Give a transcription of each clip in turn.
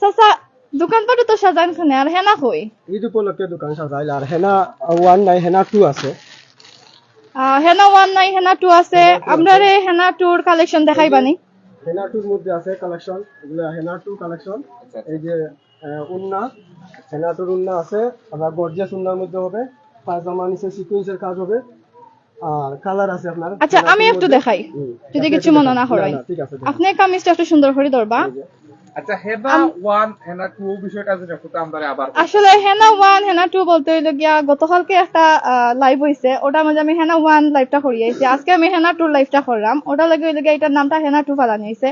চাচা দোকানপাটও তো সাজান খানে আর হেনা কই? ঈদ উপলক্ষে দোকান সাজাইল আর হেনা ওয়ান নাই হেনা টু আছে। হেনা ওয়ান নাই হেনা টু আছে। আমরা রে হেনা টুর কালেকশন দেখাইবানি। হেনা টুর মধ্যে আছে কালেকশন এগুলো হেনা টু কালেকশন এই যে উন্না হেনা টুর উন্না আছে। আপনার গর্জিয়াস উন্নার মধ্যে হবে। নিচে সিকুয়েন্সের কাজ হবে। আর কালার আছে আপনার আচ্ছা আমি একটু দেখাই। যদি কিছু মনে। না হয় ঠিক আছে আপনি কামিজটা একটু সুন্দর করে ধরবা আচ্ছা হেনা বিষয়টা যেটা আমরা আবার আসলে হেনা ওয়ান হেনা টু বলতে হইল গিয়া গতকালকে একটা লাইভ হইছে। ওটার মধ্যে আমি হেনা ওয়ান লাইভটা করিয়েছি আজকে আমি হেনা টু লাইভটা করলাম। ওটা লাগে হইল গিয়া এটার নামটা হেনা টু ফালানি হয়েছে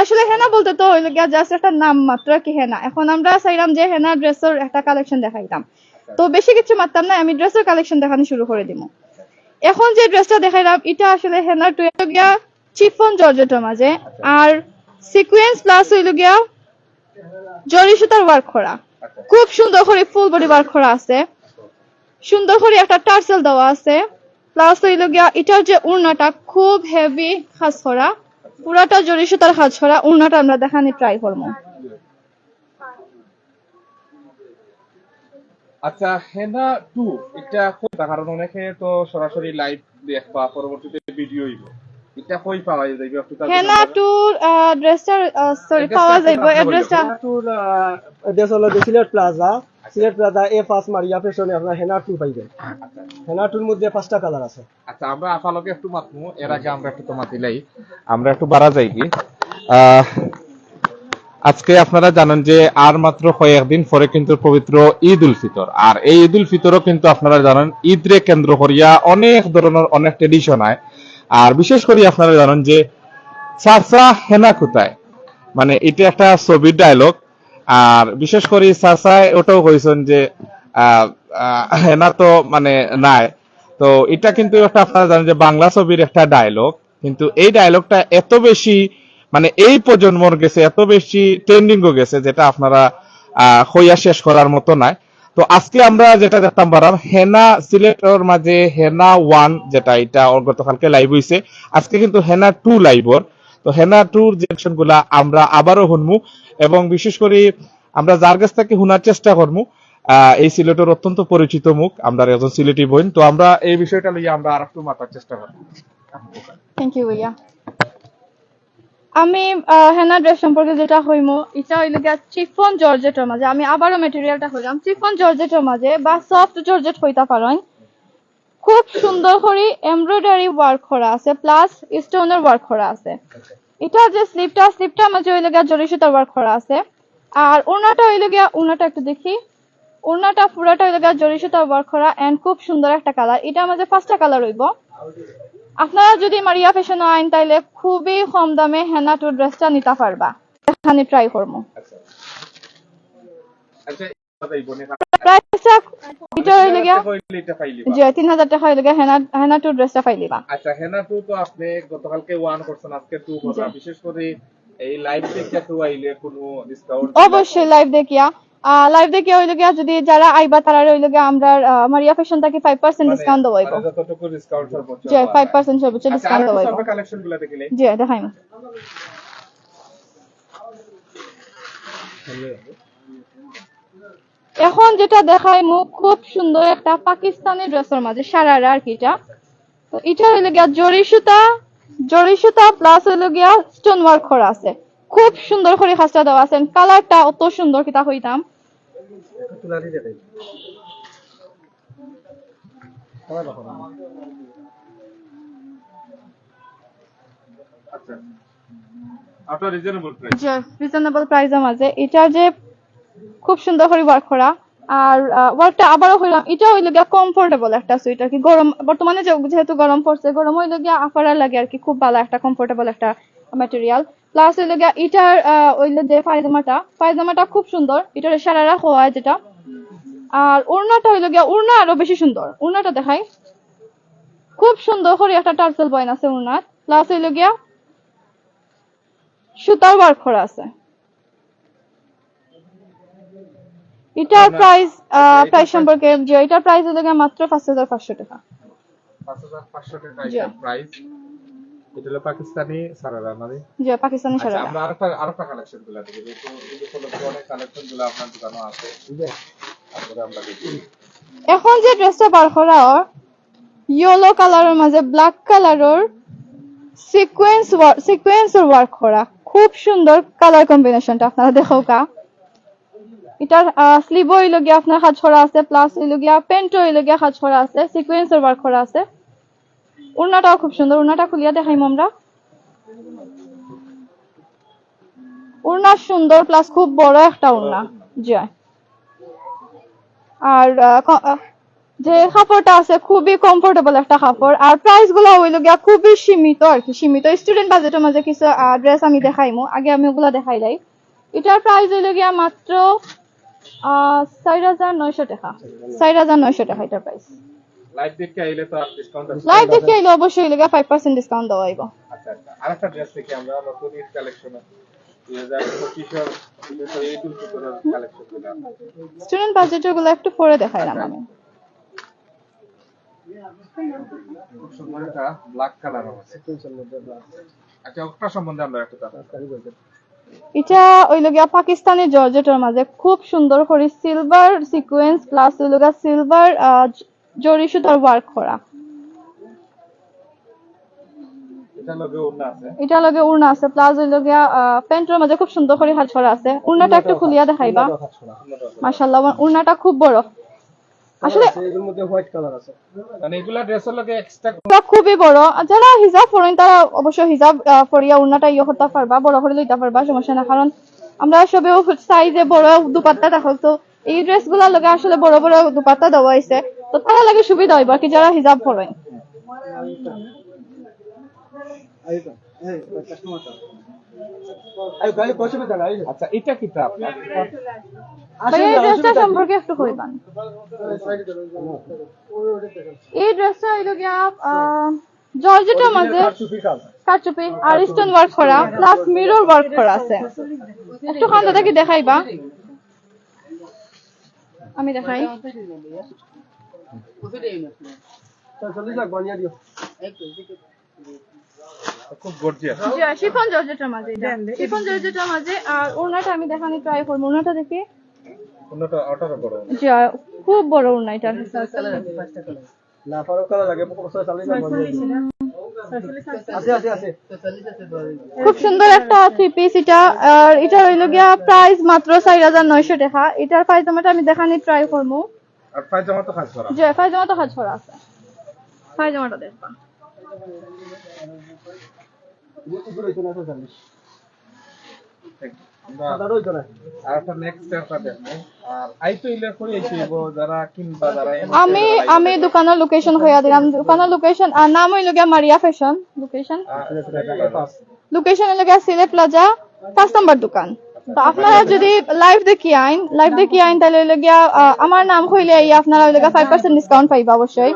আসলে হেনা বলতে তো হইল গিয়া জাস্ট একটা নাম মাত্র কি হেনা। এখন আমরা চাইলাম যে হেনা ড্রেসের একটা কালেকশন দেখাইতাম। তো বেশি কিছু মারতাম না আমি ড্রেসের কালেকশন দেখানো শুরু করে দিব এখন যে ড্রেসটা দেখাইলাম এটা আসলে হেনা টু হইল গিয়া চিফন জর্জেটের মাঝে। আর সিকুয়েন্স প্লাস হইল গিয়া জরি সুতার ওয়ার্ক করা খুব সুন্দর করে ফুল বডি ওয়ার্ক করা আছে। সুন্দর করে একটা টার্সেল দেওয়া আছে। প্লাস হইল গিয়া এটার যে উড়নাটা খুব হেভি কাজ করা পুরাটা জরি সুতার কাজ করা উড়নাটা আমরা দেখানি ট্রাই করব। আচ্ছা হেনা টু এটা? কারণ অনেকে তো সরাসরি লাইভ দেখবা পরবর্তীতে ভিডিও হইব। এটা কই পাওয়া যাইবে একটু হেনা ড্রেসটার সরি পাওয়া যাইব অ্যাড্রেসটা দেশ হলো সিলেট প্লাজা সিলেট প্লাজা এ ফার্স্ট মারিয়া আপনার হেনা টু পাইবেন। আচ্ছা হেনা টুর মধ্যে পাঁচটা কালার আছে। আচ্ছা আমরা আপালকে একটু মাতমু। এর আগে আমরা একটু তো মাতিলাই আমরা একটু বাড়া যাই কি। আজকে আপনারা জানেন যে আর মাত্র কয়েকদিন পরে কিন্তু পবিত্র ঈদ উল ফিতর। আর এই ঈদ উল ফিতরও কিন্তু আপনারা জানেন ঈদরে কেন্দ্র করিয়া অনেক ধরনের অনেক ট্রেডিশন হয়। আর বিশেষ করে আপনারা জানেন যে চাচা হেনা কোথায়? মানে এটা একটা ছবির ডায়লগ আর বিশেষ করে চাচাই ওটাও কইছেন যে হেনা তো মানে নাই। তো এটা কিন্তু একটা আপনারা জানেন যে বাংলা ছবির একটা ডায়লগ কিন্তু এই ডায়লগটা এত বেশি মানে এই প্রজন্মর গেছে, এত বেশি ট্রেন্ডিংও গেছে, যেটা আপনারা হইয়া শেষ করার মতো নাই। তো আজকে আমরা যেটা দেখতাম পারাম হেনা সিলেটের মাঝে হেনা ওয়ান যেটা, এটা গতকালকে লাইভ হইছে। আজকে কিন্তু হেনা টু লাইভর তো হেনা টুর জেকশনগুলা আমরা আবারও শুনমু এবং বিশেষ করে আমরা যার কাছ থেকে শোনার চেষ্টা করব এই সিলেটের অত্যন্ত পরিচিত মুখ, আমরা একজন সিলেটি বোন। তো আমরা এই বিষয়টা লইয়া আমরা আর একটু মাথার চেষ্টা করব থ্যাংক ইউ ভাইয়া আমি হেনা ড্রেস সম্পর্কে যেটা হইম, এটা হইল গিয়া চিফন জর্জেটের মাঝে, আমি আবারও মেটেরিয়ালটা হইলাম চিফন জর্জেটের মাঝে বা সফট জর্জেট হইতা পারেন, খুব সুন্দর করে এমব্রয়ডারি ওয়ার্ক করা আছে প্লাস স্টোনের ওয়ার্ক করা আছে। এটা যে স্লিপটা স্লিপটা মাঝে হইল গিয়া জরি সুতার ওয়ার্ক করা আছে। আর ওনাটা হইল গিয়া ওনাটা একটু দেখি। ওনাটা পুরাটা হইল গিয়া জরি সুতার ওয়ার্ক করা এন্ড খুব সুন্দর একটা কালার এটা মাঝে পাঁচটা কালার হইব। আপনারা যদি মারিয়া ফ্যাশন আইন তাইলে খুবই কম দামে হেনা টু ড্রেসটা নিতে পারবা। এখানে ট্রাই করব। আচ্ছা। আচ্ছা ডিসকাউন্ট অবশ্যই লাইভ দেখিয়া লাইভ দেখিয়া হইলে গিয়া যদি যারা আইবা তারা হইলে গিয়া আমরা মারিয়া ফ্যাশন থেকে ফাইভ পার্সেন্ট ডিসকাউন্ট দেবো মানে যতটুকু ডিসকাউন্ট সর্বোচ্চ ডিসকাউন্ট দেবো কালেকশনগুলো দেখিলে জি দেখাইম এখন যেটা দেখাই মুখ খুব সুন্দর একটা পাকিস্তানি ড্রেসের মাঝে সারারা আর কি এটা। তো এটা হইল গিয়া জরি সুতা জরি সুতা প্লাস হইল গিয়া স্টোন ওয়ার্ক করা আছে। খুব সুন্দর করে খাস্তা দেওয়া আছে। কালারটা অত সুন্দর কিতা হইতাম তুলারি দেখাই আচ্ছা। রিজনেবল প্রাইস যে রিজনেবল প্রাইসের মাঝে এটা যে খুব সুন্দর করে ওয়ার্ক করা আর ওয়ার্কটা আবারও হইলাম এটা হইল গিয়া কমফোর্টেবল একটা সুইটার কি। গরম বর্তমানে যেহেতু গরম পড়ছে গরম হইল গিয়া আফারা লাগে আর কি খুব ভালো একটা কমফোর্টেবল একটা ম্যাটেরিয়াল প্লাস হইল গিয়া এটার আহ, হইল যে পায়জামাটা পায়জামাটা খুব সুন্দর এটার সারারা হওয়া যেটা। আর ওড়নাটা হইল গিয়া উড়না আরও বেশি সুন্দর। উড়নাটা দেখাই। খুব সুন্দর করে একটা টার্সেল বয়ন আছে ওড়নার প্লাস হইল গিয়া সুতার ওয়ার্ক করা আছে। এটার প্রাইস প্রাইস সম্পর্কে যে এটার প্রাইস হলো গিয়া মাত্র পাঁচ হাজার পাঁচশো টাকা। পাঁচ হাজার পাঁচশো টাকা প্রাইস এটা হলো পাকিস্তানি সারারা মানে? যে পাকিস্তানি আচ্ছা সারারা। আমরা আরেকটা আরেকটা কালেকশনগুলো দেখি। যেহেতু ঈদ উপলক্ষে অনেক কালেকশনগুলো আপনার দোকানে আছে। তারপরে আমরা দেখি। এখন যে ড্রেসটা বার করা ইয়েলো কালারের মাঝে ব্ল্যাক কালারের সিকোয়েন্স সিকোয়েন্সের ওয়ার্ক করা। খুব সুন্দর কালার কম্বিনেশনটা আপনারা দেখো কা এটার স্লিভ হইল গিয়া আপনার হাত ছড়া আছে প্লাস হইল গিয়া প্যান্ট হইল গিয়া হাত ছড়া আছে সিকোয়েন্সের ওয়ার্ক করা আছে। উড়নাটাও খুব সুন্দর। উড়নাটা খুলিয়া দেখাইম আমরা। উড়না সুন্দর প্লাস খুব বড় একটা উড়না। জয় আর যে কাপড়টা আছে খুবই কমফোর্টেবল একটা কাপড় আর প্রাইসগুলো হইল গিয়া খুবই সীমিত আর কি সীমিত। স্টুডেন্ট বাজেটের মাঝে কিছু ড্রেস আমি দেখাইমু। আগে আমি ওগুলা দেখাই লাই এটার প্রাইস হইল গিয়া মাত্র আহ, চার হাজার নয়শো টাকা। চার হাজার নয়শো টাকা এটার প্রাইস লাইভ দেখে আইলে তো আর ডিসকাউন্ট আছে লাইভ দেখে আইলে অবশ্যই ফাইভ পার্সেন্ট ডিসকাউন্ট দেওয়া হইব। আচ্ছা আচ্ছা। আরেকটা ড্রেস দেখি আমরা নতুন ঈদ কালেকশন স্টুডেন্ট বাজেটেরগুলো একটু পরে দেখাইলাম আমি। খুব সুন্দর একটা ব্ল্যাক কালার আছে আচ্ছা ওটা সম্বন্ধে আমরা একটু জানব। বলতে। এটা হইল গিয়া পাকিস্তানি জর্জেটের মাঝে খুব সুন্দর করে সিলভার সিকোয়েন্স প্লাস হইল গিয়া সিলভার জরি সুতার ওয়ার্ক করা। এটা লগে ওড়না আছে। এটা লগে উড়না আছে প্লাস হইল গিয়া প্যান্টের মাঝে খুব সুন্দর করে হাত ছড়া আছে। উড়নাটা একটু খুলিয়া দেখাইবা। মাশাআল্লাহ উড়নাটা খুব বড়। আসলে আছে, এগুলোর মধ্যে হোয়াইট কালার আছে। মানে এগুলা ড্রেসের লগে এক্সট্রা খুবই বড়। যারা হিজাব পরেন তারা অবশ্য হিজাব পরিয়া উড়নাটা ইয়ে করতে পারবা বড় করে লইতে পারবা সমস্যা না কারণ আমরা সবেও সাইজে বড় দুপাট্টা দেখো তো এই ড্রেসগুলার লগে আসলে বড় বড় দুপাট্টা দেওয়া হয়েছে তো তারা লাগে সুবিধা হইব আর কি যারা হিজাব পরেন গাই আচ্ছা এটা ভাই এই ড্রেসটা সম্পর্কে একটু কইবান। এই ড্রেসটা হইল গিয়া জর্জেটের মাঝে সুফি আর স্টোন ওয়ার্ক করা প্লাস মিরর ওয়ার্ক করা আছে। একটু খান দাদা কি দেখাইবা? আমি দেখাই। খুব গর্জিয়াস শিফন জর্জেটের মাঝে শিফন জর্জেটের মাঝে আর ওড়নাটা আমি দেখানি ট্রাই করব। ওড়নাটা দেখি। অন্যটা ওটারও বড় জি, খুব বড় এটা। না ফারুক কালার লাগে সুন্দর একটা থ্রি পিস এটা আর এটা হইল গিয়া প্রাইস মাত্র চার হাজার নয়শো টাকা। এটার পায়জামাটা আমি দেখানি ট্রাই করব। আর পায়জামা তো কাজ করা যে পায়জামা তো ছড়া আছে। পায়জামাটা দেখবা করে আমি আমি দোকানের লোকেশন হইয়া দিলাম। দোকানের লোকেশন নাম হইল গিয়া মারিয়া ফ্যাশন লোকেশন লোকেশন হইল গিয়া সিলে প্লাজা পাঁচ নম্বর দোকান। তো আপনারা যদি লাইভ দেখি আইন লাইভ দেখি আইন তাহলে হইল গিয়া আমার নাম হইলে এই আপনারা হইল গিয়া ফাইভ পার্সেন্ট ডিসকাউন্ট পাইবা অবশ্যই।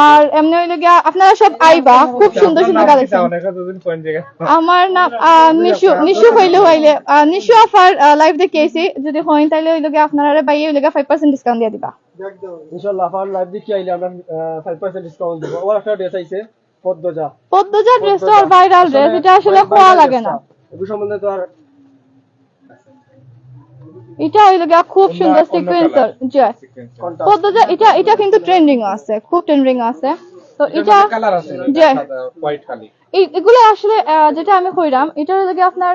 আর এমনি হইল গিয়া আপনারা সব আইবা খুব সুন্দর সুন্দর কালেকশন আমার নাম নিশু নিশু হইলে হইলে নিশু অফার লাইভ দেখি আইছি। যদি হইন তাহলে হইল গিয়া আপনারা বাইয়ে হইল গিয়া ফাইভ পার্সেন্ট ডিসকাউন্ট দিয়ে দিবা। ইনশাআল্লাহ আপনার লাইভ দেখি আইলে আমরা ফাইভ পার্সেন্ট ডিসকাউন্ট দেবো। ওর একটা ড্রেস আইছে পদ্মজা। পদ্মজা ড্রেসটা আর ভাইরাল ড্রেস এটা আসলে খোয়া লাগে না। এগুলো সম্বন্ধে তো আর এটা হইল গিয়া খুব সুন্দর সিকোয়েন্সার জি কোনটা? পদ্মজা এটা এটা কিন্তু ট্রেন্ডিং আছে খুব ট্রেন্ডিং আছে। তো এটা কালার আছে হোয়াইট খালি। এই- এগুলো আসলে আহ, যেটা আমি কইরাম এটা হইল গিয়া আপনার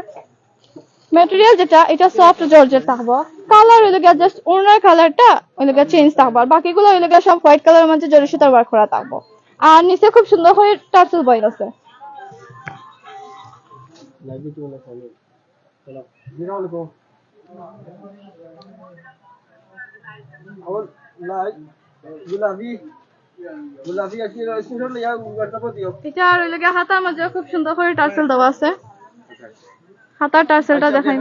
ম্যাটেরিয়াল যেটা এটা সফট জর্জেট থাকব। কালার হইল গিয়া জাস্ট ওনার কালারটা হইল গিয়া চেঞ্জ থাকব আর বাকিগুলো হইল গিয়া সব হোয়াইট কালারের মধ্যে জরি সুতার ওয়ার্ক করা থাকব। আর নিচে খুব সুন্দর করে টার্সেল বয়েল আছে। লাইভ দেখি বলে চলো أول لاج جلابي খুব সুন্দর করে টার্সেল দেওয়া আছে হাতা টার্সেলটা দেখাই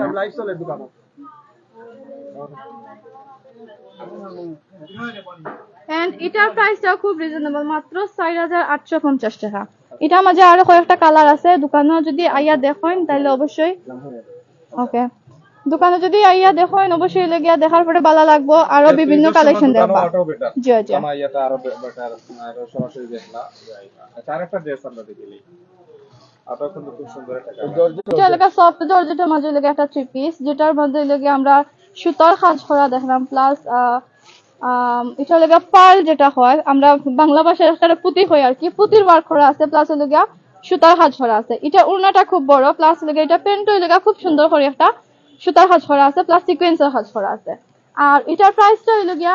এটার প্রাইসটাও খুব রিজনেবল মাত্র চার হাজার আটশো পঞ্চাশ টাকা এটার মাঝে আরও কয়েকটা কালার আছে দোকানও যদি আইয়া দেখেন তাহলে অবশ্যই ওকে দোকানে যদি আইয়া দেখেন অবশ্যই লেগিয়া দেখার পরে ভালো লাগবো আরও বিভিন্ন কালেকশন দেখবা জি জি। আমার ইয়েটা আরও বেটার আরও সরাসরি দেখলা আচ্ছা আরেকটা ড্রেস আমরা থ্রি পিস যেটার মধ্যে এলাকা আমরা সুতার কাজ করা দেখলাম প্লাস এটা এলাকা পার্ল যেটা হয় আমরা বাংলা ভাষায় একটা পুঁতি হয় আর কি পুঁতির ওয়ার্ক করা আছে প্লাস এলাকা সুতার কাজ করা আছে। এটা উড়নাটা খুব বড় প্লাস এলাকা এটা প্যান্টও এলাকা খুব সুন্দর করে একটা সুতার কাজ করা আছে প্লাস সিকোয়েন্সের কাজ করা আছে। আর এটার প্রাইসটা হইল গিয়া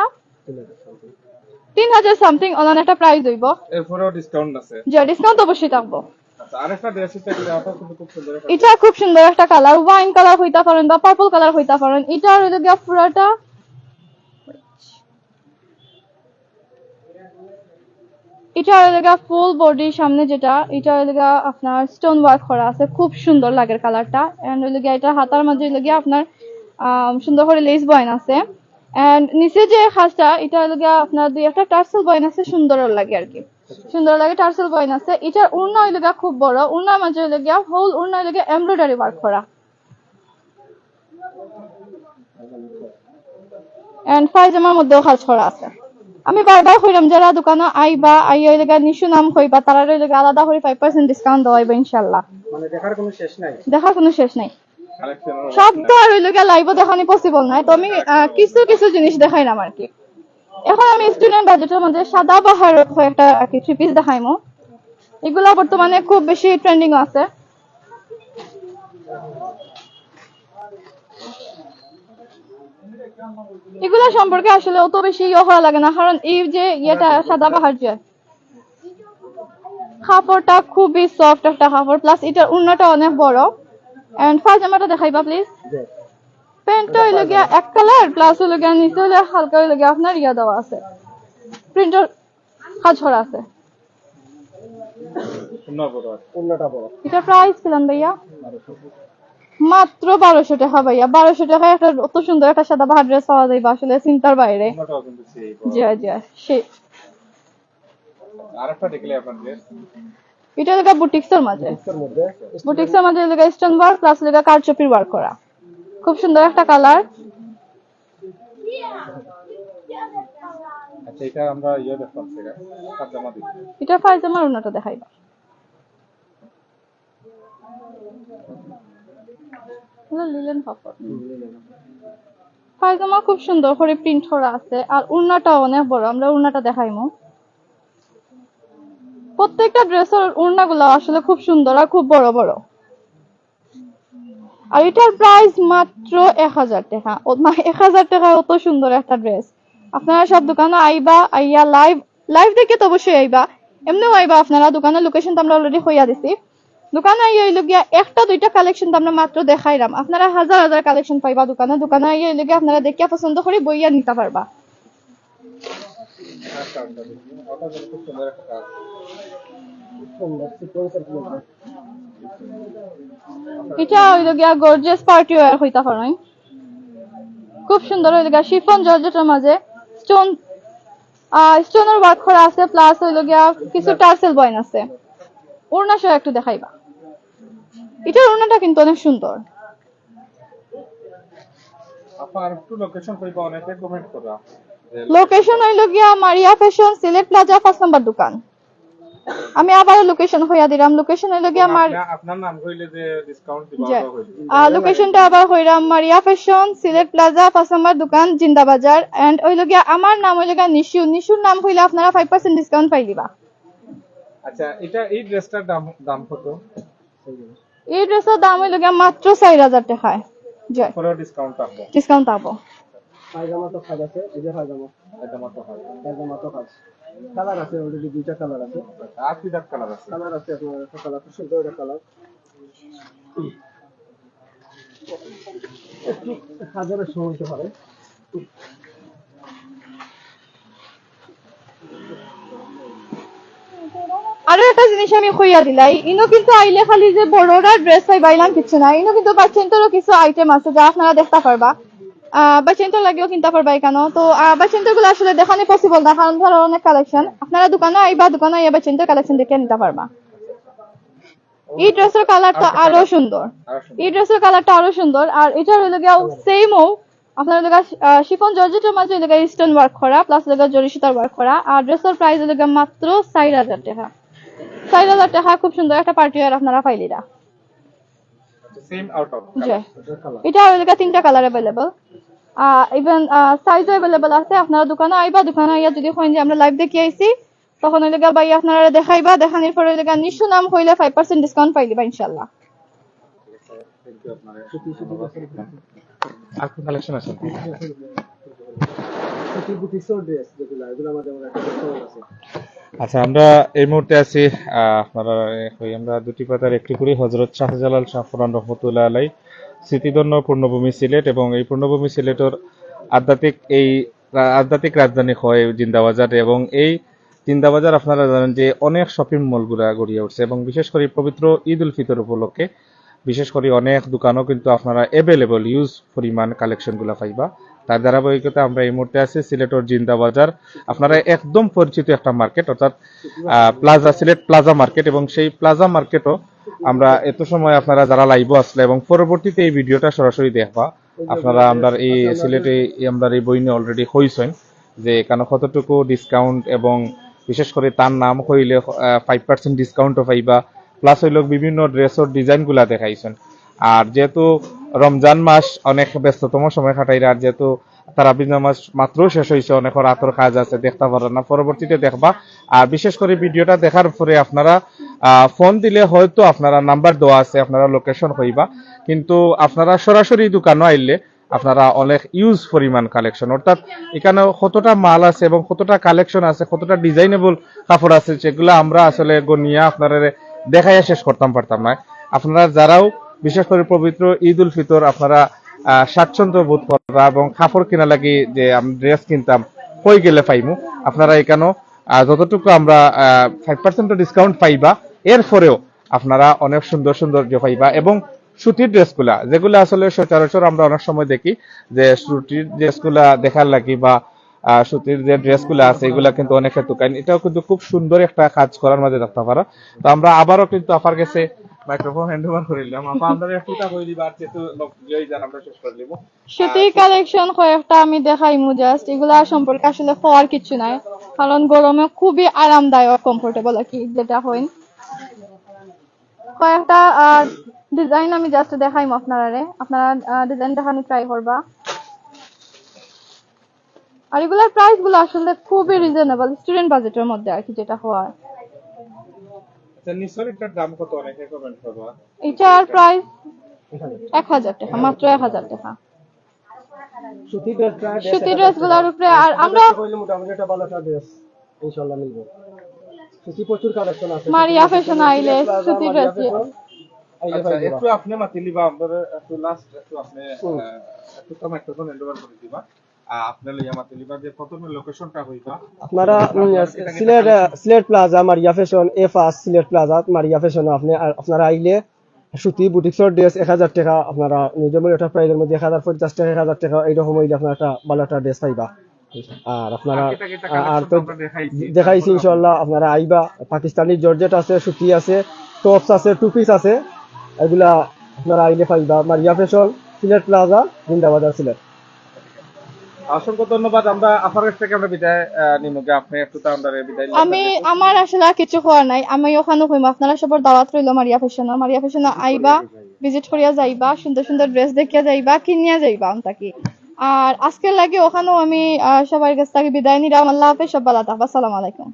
তিন হাজার সামথিং অনলাইন একটা প্রাইস হইব। এরপরেও ডিসকাউন্ট আছে। যে ডিসকাউন্ট অবশ্যই থাকব। আচ্ছা এটা খুব সুন্দর একটা কালার ওয়াইন কালার হইতা পারেন বা পার্পল কালার হইতা পারেন এটা হইল গিয়া পুরাটা এটা হইল ফুল বডির সামনে যেটা, এটা হইল আপনার স্টোন ওয়ার্ক করা আছে, খুব সুন্দর লাগে কালারটা এন্ড গিয়া এটা হাতার মধ্যে হইল আপনার সুন্দর করে লেস বয়ন আছে। এন্ড নিচে যে খাসটা এটা হইল আপনার দুই একটা টার্সেল বয়ন আছে সুন্দর লাগে আর কি। সুন্দর লাগে টার্সেল বয়ন আছে। এটার উড়না হইল খুব বড়, উড়নার মাঝে গিয়া হোল উড়না গিয়া এমব্রয়ডারি ওয়ার্ক করা। এন্ড পায়জামার মধ্যেও কাজ করা আছে। আমি বারবার কইলাম যারা দোকানে আইবা আইয়া ওই জায়গা নিশু নাম কইবা তারা ওই জায়গা আলাদা করে ফাইভ পার্সেন্ট ডিসকাউন্ট দেওয়া হইবে ইনশাল্লাহ মানে দেখার কোনো শেষ নাই? দেখার কোনো শেষ নাই। সব তো আর ওই জায়গা লাইভও দেখানি পসিবল নাই তো আমি কিছু কিছু জিনিস দেখাই দেখাইলাম আর কি এখন আমি স্টুডেন্ট বাজেটের মধ্যে সাদা বাহার একটা আর কি থ্রি পিস দেখাইমো। এগুলা বর্তমানে খুব বেশি ট্রেন্ডিং আছে। এগুলা সম্পর্কে আসলে অত বেশি ইয়ে করা লাগে না কারণ এই যে ইয়েটা সাদা পাহাড় যে কাপড়টা খুবই সফট একটা কাপড় প্লাস এটার উন্নটা অনেক বড়। এন্ড পায়জামাটা দেখাইবা প্লিজ প্যান্টটা হইল গিয়া এক কালার প্লাস হইল গিয়া নিচে হইল হালকা হইল গিয়া আপনার ইয়া দেওয়া আছে। প্রিন্টার কাজ করা আছে। সুন্দর বড় আছে। বড়। এটা প্রাইস ছিলেন ভাইয়া। মাত্র বারোশো টাকা ভাইয়া। বারোশো টাকায় একটা অত সুন্দর একটা সাদা বাহার ড্রেস পাওয়া যাইবা আসলে চিন্তার বাইরে। ওটাও কিন্তু জি জি সে আরেকটা দেখলে আপনার ড্রেস এটা বুটিক্সের মাঝে। বুটিক্সের মাঝে হইল স্টোন ওয়ার্ক প্লাস কারচুপির ওয়ার্ক করা। খুব সুন্দর একটা কালার আচ্ছা এটা আমরা ইয়ে দেখলাম সেটা। দিচ্ছি এটা পায়জামার উন্নটা দেখাইবা লিলেন কাপড়। পায়জামা খুব সুন্দর করে প্রিন্ট করা আছে। আর উন্নাটা অনেক বড় আমরা উন্নাটা দেখাইমো। প্রত্যেকটা ড্রেসের উন্নাগুলো আসলে খুব সুন্দর আর খুব বড় বড়। আর এটার প্রাইস মাত্র এক হাজার টাকা। এক হাজার টাকায় অত সুন্দর একটা ড্রেস আপনারা সব দোকানে আইবা আইয়া লাইভ লাইভ দেখে তো অবশ্যই আইবা। এমনিও আইবা আপনারা দোকানের লোকেশন তো আমরা অলরেডি হইয়া দিছি। দোকানে আইয়া হইল গিয়া একটা, দুইটা কালেকশন তো আমরা মাত্র দেখাইলাম। আপনারা হাজার হাজার কালেকশন পাইবা দোকানে। দোকানে আইয়া হইল গিয়া আপনারা দেখিয়া পছন্দ করে বইয়া নিতে পারবা। হইল গিয়া খুব সুন্দর গিয়া শিফন জর্জেটের মাঝে। স্টোন স্টোনের ওয়ার্ক করা আছে প্লাস হইল গিয়া কিছু টার্সেল বয়ন আছে। ওড়না একটু দেখাইবা। এটার ওড়নাটা কিন্তু অনেক সুন্দর। লোকেশন হইল গিয়া মারিয়া ফ্যাশন সিলেট প্লাজা পাঁচ নাম্বার দোকান। আমি আবার লোকেশন হইয়া দিলাম। লোকেশন হইল গিয়া মার আপনা- আপনার নাম কইলে যে ডিসকাউন্ট দিবা লোকেশনটা আবার হইরাম মারিয়া ফ্যাশন সিলেট প্লাজা পাঁচ নাম্বার দোকান জিন্দা বাজার। এন্ড হইল গিয়া আমার নাম হইল গিয়া নিশু। নিশুর নাম হইলে আপনারা ফাইভ পার্সেন্ট ডিসকাউন্ট পাই দিবা। আচ্ছা এটা এই ড্রেসটার দাম দাম কত? এই ড্রেসের দাম হইল গিয়া মাত্র চার হাজার টাকায়। জয়। ডিসকাউন্ট থাকব ডিসকাউন্ট পাবো। পায়জামা তো কাজ আছে এই যে পায়জামা। এটা মাত্র হয় পায়জামা তো কাজ কালার আছে অলরেডি দুইটা কালার আছে। আর কি দাম কালার আছে? কালার আছে আপনার একটা কালার সুন্দর একটা কালার। একটু হাজারের সময় হতে পারে। আরও একটা জিনিস আমি কইয়া দিলাই ইনো কিন্তু আইলে খালি যে বড়রা ড্রেস পাই বাইলাম কিছু না ইনো কিন্তু বাচ্চেন্টরও কিছু আইটেম আছে যা আপনারা দেখতে পারবা। বাচ্চেন্টর লাগেও কিনতে পারবা কেন তো বাচ্চেন্টরগুলো আসলে দেখানো পসিবল না কারণ ধরো অনেক কালেকশন আপনারা দোকানে আইবা দোকানে আইয়া বাচ্চেন্টর কালেকশন দেখে নিতে পারবা। এই ড্রেসের কালারটা আরও সুন্দর। এই ড্রেসের কালারটা আরও সুন্দর। আর এটা হলো গিয়া সেমও আপনার হলো গিয়া শিফন জর্জেটের মাঝে হলো গিয়া স্টোন ওয়ার্ক করা প্লাস হলো গিয়া জরি সুতার ওয়ার্ক করা। আর ড্রেসের প্রাইস হলো গিয়া মাত্র চার হাজার টাকা। চার হাজার টাকা খুব সুন্দর একটা পার্টি ওয়ার আপনারা পাইলিরা। সেম আউট অফ জি। এটা হইলে তিনটা কালার অ্যাভেলেবল ইভেন সাইজও অ্যাভেলেবল আছে। আপনারা দোকানে আইবা দোকানে আইয়া যদি কইন যে আমরা লাইভ দেখি আইছি তখন হইলে গা ভাই আপনারা দেখাইবা। দেখানির পরে হইলে গা নিশু নাম কইলে ফাইভ পার্সেন্ট ডিসকাউন্ট পাইলিবা ইনশাল্লাহ আর কি কালেকশন আছে ড্রেস যেগুলো এগুলো আমাদের আছে। আচ্ছা আমরা এই মুহূর্তে আছি আপনারা আমরা দুটি পাতার একটি করে হজরত শাহজালাল শাহফরান রহমতুল্লাহ আলাই স্মৃতিধন্য পূর্ণভূমি সিলেট এবং এই পূর্ণভূমি সিলেটের আধ্যাত্মিক এই, আধ্যাত্মিক রাজধানী হয় জিন্দাবাজার এবং এই জিন্দাবাজার আপনারা জানেন যে অনেক শপিং মলগুলা গড়িয়ে উঠছে এবং বিশেষ করে পবিত্র ঈদ উল ফিতর উপলক্ষে, বিশেষ করে অনেক দোকানও কিন্তু আপনারা অ্যাভেলেবল ইউজ পরিমাণ কালেকশনগুলো পাইবা। তার ধারাবাহিকতা আমরা এই মুহূর্তে আছি জিন্দা বাজার। আপনারা একদম পরিচিত একটা মার্কেট, অর্থাৎ প্লাজা, সিলেট প্লাজা মার্কেট, এবং সেই প্লাজা মার্কেটও আমরা এত সময় আপনারা যারা লাইভ আসলে, এবং পরবর্তীতে এই ভিডিওটা সরাসরি দেখবা, আপনারা আমরা এই সিলেটে, আমরা এই বই নিয়ে অলরেডি হইছেন যে এখানে কতটুকু ডিসকাউন্ট এবং বিশেষ করে তার নাম হইলে ফাইভ পার্সেন্ট ডিসকাউন্টও পাইবা প্লাস হইল বিভিন্ন ড্রেসের ডিজাইনগুলা দেখাইছেন আর যেহেতু রমজান মাস অনেক ব্যস্ততম সময় কাটাইরা আর যেহেতু তারাবিজ নামাজ মাত্র শেষ হয়েছে অনেক রাতের কাজ আছে, দেখতে পারেন না, পরবর্তীতে দেখবা। আর বিশেষ করে ভিডিওটা দেখার পরে আপনারা ফোন দিলে হয়তো আপনারা নাম্বার দেওয়া আছে, আপনারা লোকেশন হইবা। কিন্তু আপনারা সরাসরি দোকানও আইলে আপনারা অনেক ইউজ পরিমাণ কালেকশন অর্থাৎ এখানে কতটা মাল আছে এবং কতটা কালেকশন আছে, কতটা ডিজাইনেবল কাপড় আছে, সেগুলো আমরা আসলে গনিয়া আপনারা দেখাইয়া শেষ করতাম পারতাম না। আপনারা যারাও বিশেষ করে পবিত্র ঈদ উল ফিতর আপনারা স্বাচ্ছন্দ্য বোধ করবা এবং কাপড় কিনা লাগি যে আমি ড্রেস কিনতাম, কই গেলে পাইমু? আপনারা এখানেও যতটুকু আমরা ফাইভ পার্সেন্ট ডিসকাউন্ট পাইবা, এরপরেও আপনারা অনেক সুন্দর সুন্দর যে পাইবা এবং সুতির ড্রেসগুলা, যেগুলো আসলে সচরাচর আমরা অনেক সময় দেখি যে সুতির ড্রেসগুলা দেখার লাগি বা সুতির যে ড্রেসগুলো আছে, এগুলা কিন্তু অনেকে দোকান এটাও কিন্তু খুব সুন্দর একটা কাজ করার মাঝে দেখতে পারো। তো আমরা আবারও কিন্তু আপার কাছে মাইক্রোফোন হ্যান্ড ওভার করে দিলাম আপা দিবা আর যেহেতু জয় জান আমরা শেষ করে সুতি কালেকশন কয়েকটা আমি দেখাইমু জাস্ট এগুলা সম্পর্কে আসলে কিছু নাই। কারণ গরমে খুবই আরামদায়ক কমফোর্টেবল আর কি যেটা হইন কয়েকটা ডিজাইন আমি জাস্ট দেখাইমু আপনারা আপনারা ডিজাইন দেখানি ট্রাই করবা। আর এগুলার প্রাইসগুলো আসলে খুবই রিজনেবল স্টুডেন্ট বাজেটের মধ্যে আর কি যেটা হওয়ার। আচ্ছা এটার দাম কত অনেকে কমেন্ট করবা? এটার প্রাইস এক হাজার টাকা মাত্র এক হাজার টাকা। সুতি সুতি ড্রেসগুলার উপরে আর আমরা মোটামুটি একটা ভালো একটা ড্রেস ইনশাআল্লাহ মিলব। সুতি প্রচুর কালেকশন আছে। মারিয়া ফ্যাশন আইলে সুতি ড্রেস আচ্ছা একটু আপনি মাতিলি বা আমরা একটু লাস্ট একটু আপনি একটু ওভার করে দিবা। আহ, আপনি লইয়া যে প্রথমে লোকেশনটা হইবা। আপনারা Sylhet Sylhet plaza Maria fashion এ first Sylhet plaza Maria fashion আপনি আপনারা আইলে সুতি বুটিক্সর ড্রেস এক হাজার টাকা আপনারা নিজের মূল্য একটা প্রাইজের মধ্যে এক হাজার পঞ্চাশ টাকা এক হাজার টাকা এইরকম হইলে আপনারা একটা ভালো একটা ড্রেস পাইবা। আর আপনারা আর তো দেখাইছি। দেখাইছি ইনশাল্লাহ আপনারা আইবা। পাকিস্তানি জর্জেট আছে সুতি আছে টপস আছে টু পিস আছে এগুলা আপনারা আইলে পাইবা। Maria fashion Sylhet plaza Zindabazar Sylhet. অসংখ্য ধন্যবাদ আমরা আফার কাছ থেকে আমরা বিদায় আপনি একটু তো আমরা বিদায় আমি আমার আসলে কিছু হওয়ার নাই। আমি ওখানে হইম আপনারা সবার দাওয়াত রইল মারিয়া ফ্যাশন। মারিয়া ফ্যাশন আইবা ভিজিট করিয়া যাইবা সুন্দর সুন্দর ড্রেস দেখিয়া যাইবা কিনিয়া যাইবা তাকি আর আজকের লাগে ওখানেও আমি সবাই সবার কাছ থেকে বিদায় নিলাম। আল্লাহ হাফেজ সব ভালো থাকবা আসসালামু আলাইকুম।